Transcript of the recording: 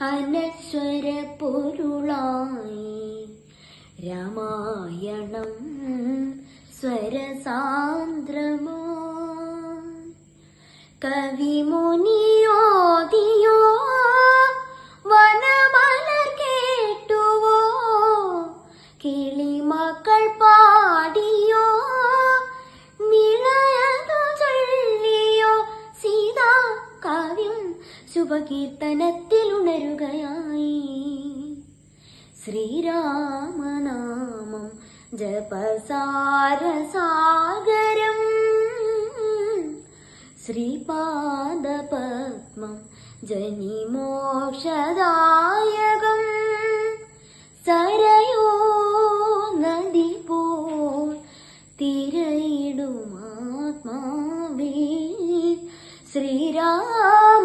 അനശ്വര പൊരുളായി രാമായണം സ്വരസാന്ദ്രമോ. കവിമുനിയോതിയോ വനമലർ കേട്ടുവോ? കിളിമക്കൾ പാടിയോ ശുഭകീർത്തനത്തിൽ ഉണരുകയായി ശ്രീരാമനാമം ജപസാരസാഗരം. ശ്രീപാദപത്മം ജനിമോക്ഷദായകം. സരയോ നദി പോൽ തിരയിടുമാത്മാവേ ശ്രീരാമനാമം